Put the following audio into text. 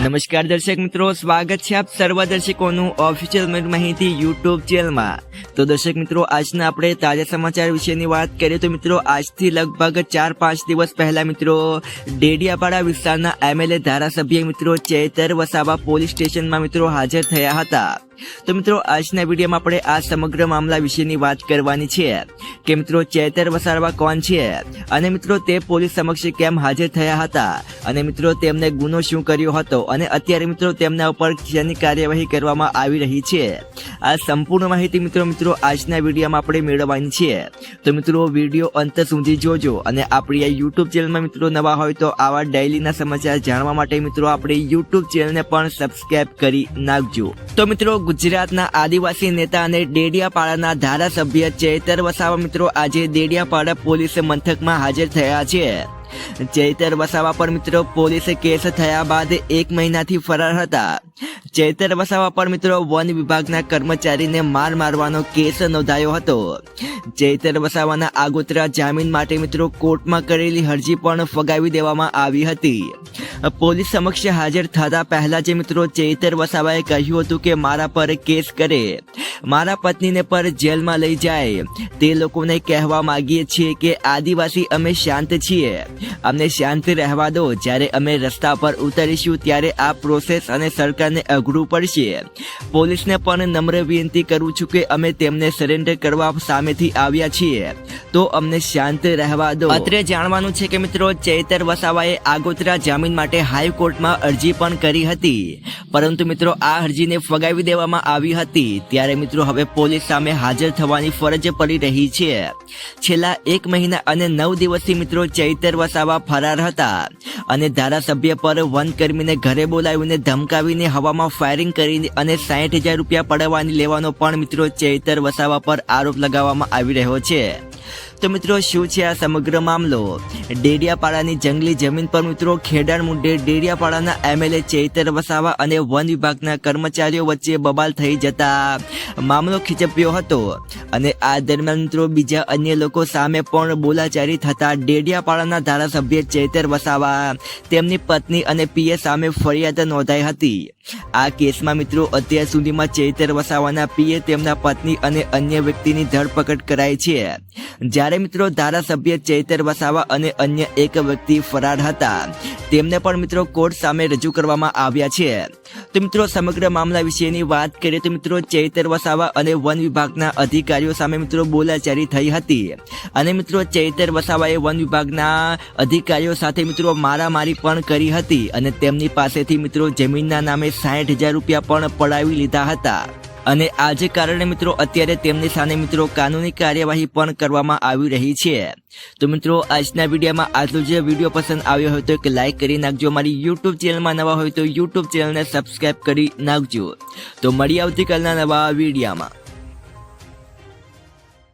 નમસ્કાર દર્શક મિત્રો, સ્વાગત છે આપ સર્વ દર્શકોનું ઓફિશિયલ માહિતી યુટ્યુબ ચેનલમાં તો દર્શક મિત્રો, આજના આપણે તાજા સમાચાર વિશેની વાત કરીએ તો મિત્રો, આજથી લગભગ ચાર પાંચ દિવસ પહેલા મિત્રો, ડેડિયાપાડા વિસ્તારના એમએલએ ધારાસભ્ય મિત્રો ચેતર વસાવા પોલીસ સ્ટેશનમાં મિત્રો હાજર થયા હતા. તો મિત્રો, આજના વિડીયોમાં આપણે આ સમગ્ર મામલા વિશેની વાત કરવાની છે. કે મિત્રો, ચેતર વસારવા કોણ છે? અને મિત્રો, તે પોલીસ સમક્ષ કેમ હાજર થયા હતા? અને મિત્રો, તેમને ગુનો શું કર્યો હતો? અને અત્યારે મિત્રો, તેમના ઉપર શેની કાર્યવાહી કરવામાં આવી રહી છે? આ સંપૂર્ણ માહિતી મિત્રો મિત્રો આજના વિડીયોમાં આપણે મેળવવાની છે. તો મિત્રો વીડિયો અંત સુધી જોજો અને આપણી આ યુટ્યુબ ચેનલમાં મિત્રો નવા હોય તો આવા ડેઇલીના સમાચાર જાણવા માટે મિત્રો આપણી યુટ્યુબ ચેનલને પણ સબસ્ક્રાઈબ કરી નાખજો. તો મિત્રો ગુજરાતના આદિવાસી નેતા અને ડેડિયાપાડાના ધારાસભ્ય ચેતર વસાવા મિત્રો આજે ડેડિયાપાડા પોલીસ મથકમાં હાજર થયા છે. ચૈતર વસાવા પર મિત્રો પોલીસે કેસ થયા બાદ એક મહિનાથી ફરાર હતા. ચૈતર વસાવા પર મિત્રો વન વિભાગના કર્મચારીને માર મારવાનો કેસ નોંધાયો હતો. ચૈતર વસાવાના આગોતરા જામીન માટે મિત્રો કોર્ટમાં કરેલી અરજી પણ ફગાવી દેવામાં આવી હતી. પોલીસ સમક્ષ હાજર થતા પહેલા જે મિત્રો ચેતર વસાવાએ કહ્યું હતું કે મારા પર કેસ કરે. મારા પત્નીને પર જેલમાં લઈ જાય. તે લોકોને કહેવા માંગીએ છીએ કે આદિવાસી અમે શાંત છીએ. અમને શાંત રહેવા દો. જ્યારે અમે રસ્તા પર ઉતરીશું ત્યારે આ પ્રોસેસ અને સરકારને અઘરું પડશે. પોલીસને પણ નમ્ર વિનંતી કરું છું કે અમે તેમને સરેન્ડર કરવા સામેથી આવ્યા છીએ. તો અમને શાંત રહેવા દો. અત્રે જાણવાનું છે કે મિત્રો, ચૈતર વસાવાએ આગોતરા જામીન માટે હાઈકોર્ટમાં અરજી પણ કરી હતી. પરંતુ મિત્રો, આ અરજીને ફગાવી દેવામાં આવી હતી. ત્યારે મિત્રો હવે પોલીસ સામે હાજર થવાની ફરજ પડી રહી છે. છેલ્લા એક મહિના અને નવ દિવસથી મિત્રો, ચૈતર વસાવા ફરાર હતા અને ધારાસભ્ય પર વનકર્મીને ઘરે બોલાવીને ધમકાવીને હવામાં ફાયરિંગ કરીને અને સાઠ હજાર રૂપિયા પડવાની લેવાનો પણ મિત્રો, ચૈતર વસાવા પર આરોપ લગાવવામાં આવી રહ્યો છે. તો મિત્રો, શું છે આ સમગ્ર મામલો? ડેડિયાપાડાની જંગલી જમીન પર મિત્રો, ખેડાણ મુદ્દે ડેડિયાપાડાના એમએલએ ચૈતર વસાવા અને વન વિભાગના કર્મચારીઓ વચ્ચે બબાલ થઈ જતા મામલો ખીચપ્યો હતો. અને આ દરમિયાન મિત્રો, બીજા અન્ય લોકો સામે પણ બોલાચારી થતા ડેડિયાપાડાના ધારાસભ્ય ચૈતર વસાવા, તેમની પત્ની અને પીએ સામે ફરિયાદ નોંધાઈ હતી. આ કેસમાં મિત્રો, અત્યાર સુધીમાં ચૈતર વસાવાના પીએ તેમના પત્ની અને અન્ય વ્યક્તિની ધરપકડ કરાઈ છે. જ્યારે મિત્રો ધારાસભ્ય ચૈતર વસાવા અને અન્ય એક વ્યક્તિ ફરાર હતા. તેમને પણ મિત્રો કોર્ટ સામે રજૂ કરવામાં આવ્યા છે. તો મિત્રો સમગ્ર મામલા વિશેની વાત કરીએ તો મિત્રો ચૈતર વસાવા અને વન વિભાગના અધિકારીઓ સામે મિત્રો બોલાચારી થઈ હતી. અને મિત્રો ચૈતર વસાવાએ વન વિભાગના અધિકારીઓ સાથે મિત્રો મારામારી પણ કરી હતી અને તેમની પાસેથી મિત્રો જમીનના નામે સાઠ હજાર રૂપિયા પણ પડાવી લીધા હતા. અને આજે કારણે મિત્રો અત્યારે તેમની સામે મિત્રો કાનૂની કાર્યવાહી પણ કરવામાં આવી રહી છે. તો મિત્રો, આજના વિડીયોમાં આટલું જે. વીડિયો પસંદ આવ્યો હોય તો એક લાઇક કરી નાખજો. મારી યુટ્યુબ ચેનલમાં નવા હોય તો યુટ્યુબ ચેનલને સબસ્ક્રાઈબ કરી નાખજો. તો મળી આવતીકાલના નવા વિડીયોમાં.